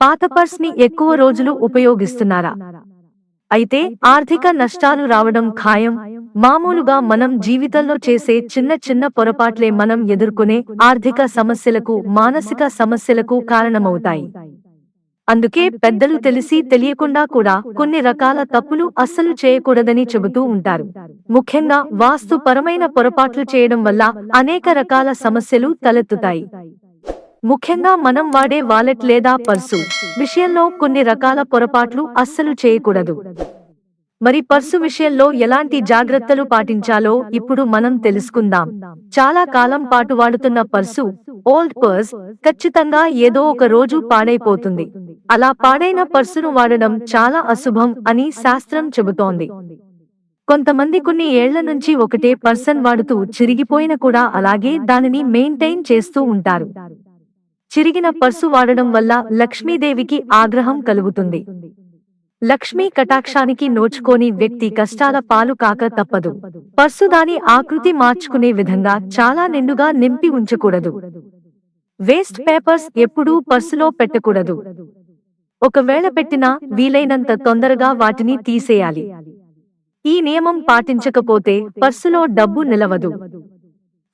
పాత పర్స్ని ఎక్కువ రోజులు ఉపయోగిస్తున్నారా? అయితే ఆర్థిక నష్టాలు రావడం ఖాయం. మామూలుగా మనం జీవితంలో చేసే చిన్న చిన్న పొరపాట్లే మనం ఎదుర్కొనే ఆర్థిక సమస్యలకు మానసిక సమస్యలకు కారణమవుతాయి. అందుకే పెద్దలు తెలిసి తెలియకుండా కూడా కొన్ని రకాల తప్పులు అస్సలు చేయకూడదని చెబుతూ ఉంటారు. ముఖ్యంగా వాస్తుపరమైన పొరపాట్లు చేయడం వల్ల అనేక రకాల సమస్యలు తలెత్తుతాయి. ముఖ్యంగా మనం వాడే వాలెట్ లేదా పర్సు. విషయంలో కొన్ని రకాల పొరపాట్లు అస్సలు చేయకూడదు. మరి పర్సు విషయంలో ఎలాంటి జాగ్రత్తలు పాటించాలో ఇప్పుడు మనం తెలుసుకుందాం. చాలా కాలం పాటు వాడుతున్న పర్సు ఓల్డ్ పర్స్ ఖచ్చితంగా ఏదో ఒక రోజు పాడైపోతుంది. అలా పాడైన పర్సును వాడడం చాలా అశుభం అని శాస్త్రం చెబుతోంది. కొంతమంది కొన్ని ఏళ్ళ నుంచి ఒకటే పర్సన్ వాడుతూ చిరిగిపోయిన కూడా అలాగే దానిని మెయింటైన్ చేస్తూ ఉంటారు. చిరిగిన పర్సు వాడడం వల్ల లక్ష్మీదేవికి ఆగ్రహం కలుగుతుంది. లక్ష్మీ కటాక్షానికి నోచుకోని వ్యక్తి కష్టాల పాలు కాక తప్పదు. పర్సు దాని ఆకృతి మార్చుకునే విధంగా చాలా నిండుగా నింపి ఉంచకూడదు. వేస్ట్ పేపర్స్ ఎప్పుడూ పర్సులో పెట్టకూడదు. ఒకవేళ పెట్టినా వీలైనంత తొందరగా వాటిని తీసేయాలి. ఈ నియమం పాటించకపోతే పర్సులో డబ్బు నిలవదు.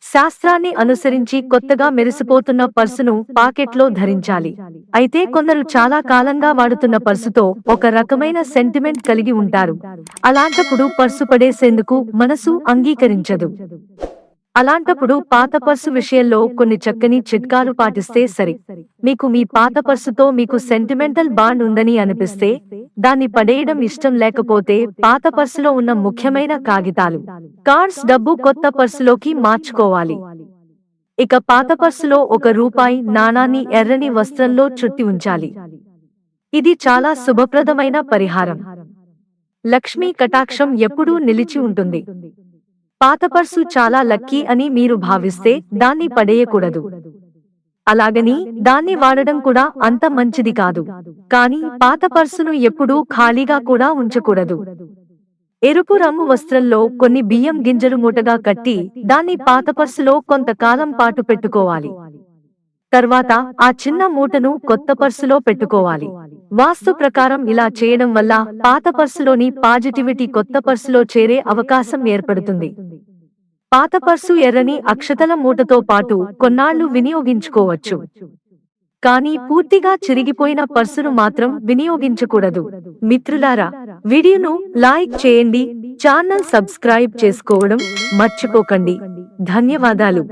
శాస్త్రాన్ని అనుసరించి కొత్తగా మెరిసిపోతున్న పర్సును పాకెట్లో ధరించాలి. అయితే కొందరు చాలా కాలంగా వాడుతున్న పర్సుతో ఒక రకమైన సెంటిమెంట్ కలిగి ఉంటారు. అలాంటప్పుడు పర్సు పడేసేందుకు మనసు అంగీకరించదు. అలాంటప్పుడు పాత పర్సు విషయంలో కొన్ని చక్కని చిట్కాలు పాటిస్తే సరి. మీకు మీ పాత పర్సుతో మీకు సెంటిమెంటల్ బాండ్ ఉందని అనిపిస్తే దాన్ని పడేయడం ఇష్టం లేకపోతే పాత పర్సులో ఉన్న ముఖ్యమైన కాగితాలు కార్డ్స్ డబ్బు కొత్త పర్సులోకి మార్చుకోవాలి. ఇక పాత పర్సులో ఒక రూపాయి నాణాన్ని ఎర్రని వస్త్రంలో చుట్టి ఉంచాలి. ఇది చాలా శుభప్రదమైన పరిహారం. లక్ష్మీ కటాక్షం ఎప్పుడూ నిలిచి ఉంటుంది. పాత పర్సు చాలా లక్కీ అని మీరు భావిస్తే దాన్ని పడేయకూడదు. అలాగని దాన్ని వాడడం కూడా అంత మంచిది కాదు. కానీ పాత పర్సును ఎప్పుడూ ఖాళీగా కూడా ఉంచకూడదు. ఎరుపు రంగు వస్త్రంలో కొన్ని బియ్యం గింజలు మూటగా కట్టి దాన్ని పాత పర్సులో కొంతకాలం పాటు పెట్టుకోవాలి. తర్వాత ఆ చిన్న మూటను కొత్త పర్సులో పెట్టుకోవాలి. వాస్తు ప్రకారం ఇలా చేయడం వల్ల పాత పర్సులోని పాజిటివిటీ కొత్త పర్సులో చేరే అవకాశం ఏర్పడుతుంది. పాత పర్సు ఎర్రని అక్షతల మూటతో పాటు కొన్నాళ్ళు వినియోగించుకోవచ్చు. కానీ పూర్తిగా చిరిగిపోయిన పర్సును మాత్రం వినియోగించకూడదు. మిత్రులారా వీడియోను లైక్ చేయండి ఛానల్ సబ్స్క్రైబ్ చేసుకోవడం మర్చిపోకండి. ధన్యవాదాలు.